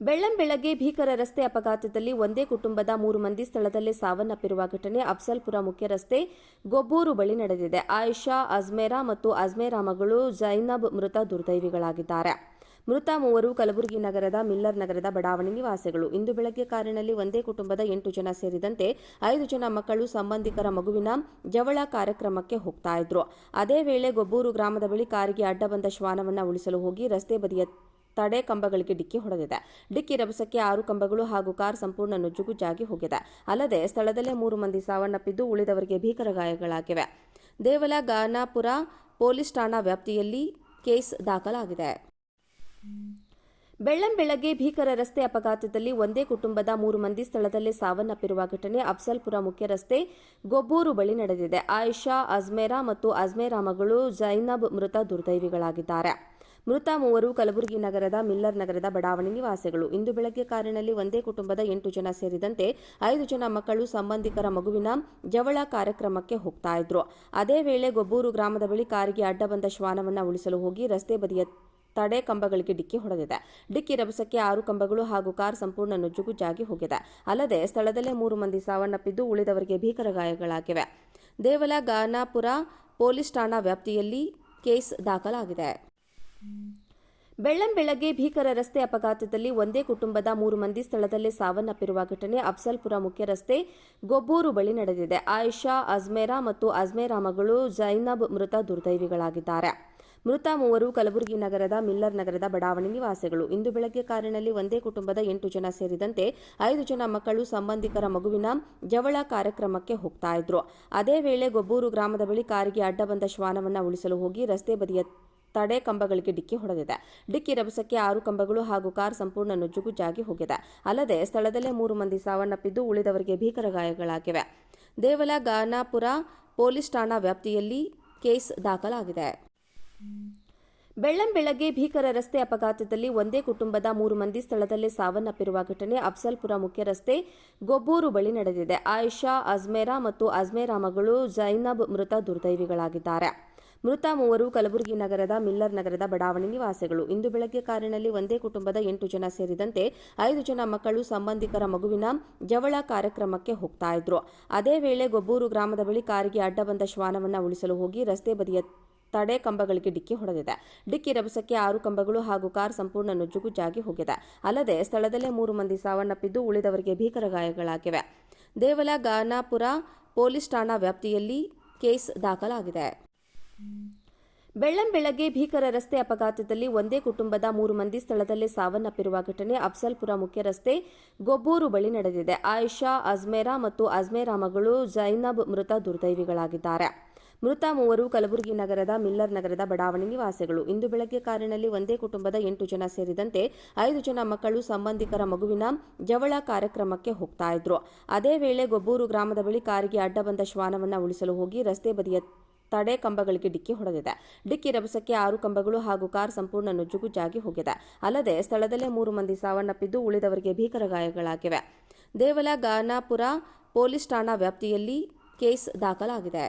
ಬೆಳ್ಳಂಬೆಳಗ್ಗೆ ಭೀಕರ ರಸ್ತೆ ಅಪಘಾತದಲ್ಲಿ ಒಂದೇ ಕುಟುಂಬದ ಮೂರು ಮಂದಿ ಸ್ಥಳದಲ್ಲೇ ಸಾವನ್ನಪ್ಪಿರುವ ಘಟನೆ ಅಫ್ಸಲ್ಪುರ ಮುಖ್ಯ ರಸ್ತೆ ಗೊಬ್ಬೂರು ಬಳಿ ನಡೆದಿದೆ. ಆಯಿಷಾ, ಅಜ್ಮೇರಾ ಮತ್ತು ಅಜ್ಮೇರಾ ಮಗಳು ಜೈನಬ್ ಮೃತ ದುರ್ದೈವಿಗಳಾಗಿದ್ದಾರೆ. ಮೃತ ಮೂವರು ಕಲಬುರಗಿ ನಗರದ, ಮಿಲ್ಲರ್ ನಗರದ ಬಡಾವಣೆ ನಿವಾಸಿಗಳು. ಇಂದು ಬೆಳಗ್ಗೆ ಕಾರಿನಲ್ಲಿ ಒಂದೇ ಕುಟುಂಬದ ಎಂಟು ಜನ ಸೇರಿದಂತೆ ಐದು ಜನ ಮಕ್ಕಳು ಸಂಬಂಧಿಕರ ಮಗುವಿನ ಜವಳ ಕಾರ್ಯಕ್ರಮಕ್ಕೆ ಹೋಗ್ತಾ ಇದ್ರು. ಅದೇ ವೇಳೆ ಗೊಬ್ಬೂರು ಗ್ರಾಮದ ಬಳಿ ಕಾರಿಗೆ ಅಡ್ಡ ಬಂದ ಶ್ವಾನವನ್ನು ಉಳಿಸಲು ಹೋಗಿ ರಸ್ತೆ ಬದಿಯ ತಡೆ ಕಂಬಗಳಿಗೆ ಡಿಕ್ಕಿ ಹೊಡೆದಿದೆ. ಡಿಕ್ಕಿ ರಭಸಕ್ಕೆ ಆರು ಕಂಬಗಳು ಹಾಗೂ ಕಾರ್ ಸಂಪೂರ್ಣ ನುಜ್ಜುಗುಜ್ಜಾಗಿ ಹೋಗಿದೆ. ಅಲ್ಲದೆ ಸ್ಥಳದಲ್ಲೇ ಮೂರು ಮಂದಿ ಸಾವನ್ನಪ್ಪಿದ್ದು ಉಳಿದವರಿಗೆ ಭೀಕರ ಗಾಯಗಳಾಗಿವೆ. ದೇವಲ ಗಾನಾಪುರ ಪೊಲೀಸ್ ಠಾಣಾ ವ್ಯಾಪ್ತಿಯಲ್ಲಿ ಕೇಸ್ ದಾಖಲಾಗಿದೆ. ಬೆಳ್ಳಂಬೆಳಗ್ಗೆ ಭೀಕರ ರಸ್ತೆ ಅಪಘಾತದಲ್ಲಿ ಒಂದೇ ಕುಟುಂಬದ ಮೂರು ಮಂದಿ ಸ್ಥಳದಲ್ಲೇ ಸಾವನ್ನಪ್ಪಿರುವ ಘಟನೆ ಅಫ್ಸಲ್ಪುರ ಮುಖ್ಯ ರಸ್ತೆ ಗೊಬ್ಬೂರು ಬಳಿ ನಡೆದಿದೆ. ಆಯಿಷಾ, ಅಜ್ಮೇರಾ ಮತ್ತು ಅಜ್ಮೇರಾ ಮಗಳು ಜೈನಬ್ ಮೃತ ದುರ್ದೈವಿಗಳಾಗಿದ್ದಾರೆ. ಮೃತ ಮೂವರು ಕಲಬುರಗಿ ನಗರದ ಮಿಲ್ಲರ್ ನಗರದ ಬಡಾವಣೆ ನಿವಾಸಿಗಳು. ಇಂದು ಬೆಳಗ್ಗೆ ಕಾರಿನಲ್ಲಿ ಒಂದೇ ಕುಟುಂಬದ ಎಂಟು ಜನ ಸೇರಿದಂತೆ ಐದು ಜನ ಮಕ್ಕಳು ಸಂಬಂಧಿಕರ ಮಗುವಿನ ಜವಳ ಕಾರ್ಯಕ್ರಮಕ್ಕೆ ಹೋಗ್ತಾ ಇದ್ರು. ಅದೇ ವೇಳೆ ಗೊಬ್ಬೂರು ಗ್ರಾಮದ ಬಳಿ ಕಾರಿಗೆ ಅಡ್ಡ ಬಂದ ಶ್ವಾನವನ್ನ ಉಳಿಸಲು ಹೋಗಿ ರಸ್ತೆ ಬದಿಯ ತಡೆ ಕಂಬಗಳಿಗೆ ಡಿಕ್ಕಿ ಹೊಡೆದಿದೆ. ಡಿಕ್ಕಿ ರಭಸಕ್ಕೆ ಆರು ಕಂಬಗಳು ಹಾಗೂ ಕಾರ್ ಸಂಪೂರ್ಣ ನುಜ್ಜುಗುಜ್ಜಾಗಿ ಹೋಗಿದೆ. ಅಲ್ಲದೆ ಸ್ಥಳದಲ್ಲೇ ಮೂರು ಮಂದಿ ಸಾವನ್ನಪ್ಪಿದ್ದು ಉಳಿದವರಿಗೆ ಭೀಕರ ಗಾಯಗಳಾಗಿವೆ. ದೇವಲ ಗಾನಾಪುರ ಪೊಲೀಸ್ ಠಾಣಾ ವ್ಯಾಪ್ತಿಯಲ್ಲಿ ಕೇಸ್ ದಾಖಲಾಗಿದೆ. ಬೆಳ್ಳಂಬೆಳಗ್ಗೆ ಭೀಕರ ರಸ್ತೆ ಅಪಘಾತದಲ್ಲಿ ಒಂದೇ ಕುಟುಂಬದ ಮೂರು ಮಂದಿ ಸ್ಥಳದಲ್ಲೇ ಸಾವನ್ನಪ್ಪಿರುವ ಘಟನೆ ಅಫ್ಸಲ್ಪುರ ಮುಖ್ಯ ರಸ್ತೆ ಗೊಬ್ಬೂರು ಬಳಿ ನಡೆದಿದೆ. ಆಯಿಷಾ, ಅಜ್ಮೇರಾ ಮತ್ತು ಅಜ್ಮೇರಾ ಮಗಳು ಜೈನಬ್ ಮೃತ ದುರ್ದೈವಿಗಳಾಗಿದ್ದಾರೆ. ಮೃತ ಮೂವರು ಕಲಬುರಗಿ ನಗರದ ಮಿಲ್ಲರ್ ನಗರದ ಬಡಾವಣೆ ನಿವಾಸಿಗಳು. ಇಂದು ಬೆಳಗ್ಗೆ ಕಾರಿನಲ್ಲಿ ಒಂದೇ ಕುಟುಂಬದ ಎಂಟು ಜನ ಸೇರಿದಂತೆ ಐದು ಜನ ಮಕ್ಕಳು ಸಂಬಂಧಿಕರ ಮಗುವಿನ ಜವಳ ಕಾರ್ಯಕ್ರಮಕ್ಕೆ ಹೋಗ್ತಾ ಇದ್ರು. ಅದೇ ವೇಳೆ ಗೊಬ್ಬೂರು ಗ್ರಾಮದ ಬಳಿ ಕಾರಿಗೆ ಅಡ್ಡ ಬಂದ ಶ್ವಾನವನ್ನ ಉಳಿಸಲು ಹೋಗಿ ರಸ್ತೆ ಬದಿಯ ತಡೆ ಕಂಬಗಳಿಗೆ ಡಿಕ್ಕಿ ಹೊಡೆದಿದೆ. ಡಿಕ್ಕಿ ರಭಸಕ್ಕೆ ಆರು ಕಂಬಗಳು ಹಾಗೂ ಕಾರ್ ಸಂಪೂರ್ಣ ನುಜ್ಜುಗುಜ್ಜಾಗಿ ಹೋಗಿದೆ. ಅಲ್ಲದೆ ಸ್ಥಳದಲ್ಲೇ ಮೂರು ಮಂದಿ ಸಾವನ್ನಪ್ಪಿದ್ದು ಉಳಿದವರಿಗೆ ಭೀಕರ ಗಾಯಗಳಾಗಿವೆ. ದೇವಲ ಗಾನಾಪುರ ಪೊಲೀಸ್ ಠಾಣಾ ವ್ಯಾಪ್ತಿಯಲ್ಲಿ ಕೇಸ್ ದಾಖಲಾಗಿದೆ. ಬೆಳ್ಳಂಬೆಳಗ್ಗೆ ಭೀಕರ ರಸ್ತೆ ಅಪಘಾತದಲ್ಲಿ ಒಂದೇ ಕುಟುಂಬದ ಮೂರು ಮಂದಿ ಸ್ಥಳದಲ್ಲೇ ಸಾವನ್ನಪ್ಪಿರುವ ಘಟನೆ ಅಫ್ಸಲ್ಪುರ ಮುಖ್ಯ ರಸ್ತೆ ಗೊಬ್ಬೂರು ಬಳಿ ನಡೆದಿದೆ. ಆಯಿಷಾ, ಅಜ್ಮೇರಾ ಮತ್ತು ಅಜ್ಮೇರಾ ಮಗಳು ಜೈನಬ್ ಮೃತ ದುರ್ದೈವಿಗಳಾಗಿದ್ದಾರೆ. ಮೃತ ಮೂವರು ಕಲಬುರಗಿ ನಗರದ ಮಿಲ್ಲರ್ ನಗರದ ಬಡಾವಣೆ ನಿವಾಸಿಗಳು. ಇಂದು ಬೆಳಗ್ಗೆ ಕಾರಿನಲ್ಲಿ ಒಂದೇ ಕುಟುಂಬದ ಎಂಟು ಜನ ಸೇರಿದಂತೆ ಐದು ಜನ ಮಕ್ಕಳು ಸಂಬಂಧಿಕರ ಮಗುವಿನ ಜವಳ ಕಾರ್ಯಕ್ರಮಕ್ಕೆ ಹೋಗ್ತಾ ಇದ್ರು. ಅದೇ ವೇಳೆ ಗೊಬ್ಬೂರು ಗ್ರಾಮದ ಬಳಿ ಕಾರಿಗೆ ಅಡ್ಡ ಬಂದ ಶ್ವಾನವನ್ನ ಉಳಿಸಲು ಹೋಗಿ ರಸ್ತೆ ಬದಿಯ ತಡೆ ಕಂಬಗಳಿಗೆ ಡಿಕ್ಕಿ ಹೊಡೆದಿದೆ. ಡಿಕ್ಕಿ ರಭಸಕ್ಕೆ ಆರು ಕಂಬಗಳು ಹಾಗೂ ಕಾರ್ ಸಂಪೂರ್ಣ ನುಜ್ಜುಗುಜ್ಜಾಗಿ ಹೋಗಿದೆ. ಅಲ್ಲದೆ ಸ್ಥಳದಲ್ಲೇ ಮೂರು ಮಂದಿ ಸಾವನ್ನಪ್ಪಿದ್ದು ಉಳಿದವರಿಗೆ ಭೀಕರ ಗಾಯಗಳಾಗಿವೆ. ದೇವಲ ಗಾನಾಪುರ ಪೊಲೀಸ್ ಠಾಣಾ ವ್ಯಾಪ್ತಿಯಲ್ಲಿ ಕೇಸ್ ದಾಖಲಾಗಿದೆ. ಬೆಳ್ಳಂಬೆಳಗ್ಗೆ ಭೀಕರ ರಸ್ತೆ ಅಪಘಾತದಲ್ಲಿ ಒಂದೇ ಕುಟುಂಬದ ಮೂರು ಮಂದಿ ಸ್ಥಳದಲ್ಲೇ ಸಾವನ್ನಪ್ಪಿರುವ ಘಟನೆ ಅಫ್ಸಲ್ಪುರ ಮುಖ್ಯ ರಸ್ತೆ ಗೊಬ್ಬೂರು ಬಳಿ ನಡೆದಿದೆ. ಆಯಿಷಾ, ಅಜ್ಮೇರಾ ಮತ್ತು ಅಜ್ಮೇರಾ ಮಗಳು ಜೈನಬ್ ಮೃತ ದುರ್ದೈವಿಗಳಾಗಿದ್ದಾರೆ. ಮೃತ ಮೂವರು ಕಲಬುರಗಿ ನಗರದ ಮಿಲ್ಲರ್ ನಗರದ ಬಡಾವಣೆ ನಿವಾಸಿಗಳು. ಇಂದು ಬೆಳಗ್ಗೆ ಕಾರಿನಲ್ಲಿ ಒಂದೇ ಕುಟುಂಬದ ಎಂಟು ಜನ ಸೇರಿದಂತೆ ಐದು ಜನ ಮಕ್ಕಳು ಸಂಬಂಧಿಕರ ಮಗುವಿನ ಜವಳ ಕಾರ್ಯಕ್ರಮಕ್ಕೆ ಹೋಗ್ತಾ ಇದ್ರು. ಅದೇ ವೇಳೆ ಗೊಬ್ಬೂರು ಗ್ರಾಮದ ಬಳಿ ಕಾರಿಗೆ ಅಡ್ಡ ಬಂದ ಶ್ವಾನವನ್ನು ಉಳಿಸಲು ಹೋಗಿ ರಸ್ತೆ ಬದಿಯ ತಡೆ ಕಂಬಗಳಿಗೆ ಡಿಕ್ಕಿ ಹೊಡೆದಿದೆ. ಡಿಕ್ಕಿ ರಭಸಕ್ಕೆ ಆರು ಕಂಬಗಳು ಹಾಗೂ ಕಾರ್ ಸಂಪೂರ್ಣ ನುಜ್ಜುಗುಜ್ಜಾಗಿ ಹೋಗಿದೆ. ಅಲ್ಲದೆ ಸ್ಥಳದಲ್ಲೇ ಮೂರು ಮಂದಿ ಸಾವನ್ನಪ್ಪಿದ್ದು ಉಳಿದವರಿಗೆ ಭೀಕರ ಗಾಯಗಳಾಗಿವೆ. ದೇವಲ ಗಾನಾಪುರ ಪೊಲೀಸ್ ಠಾಣಾ ವ್ಯಾಪ್ತಿಯಲ್ಲಿ ಕೇಸ್ ದಾಖಲಾಗಿದೆ.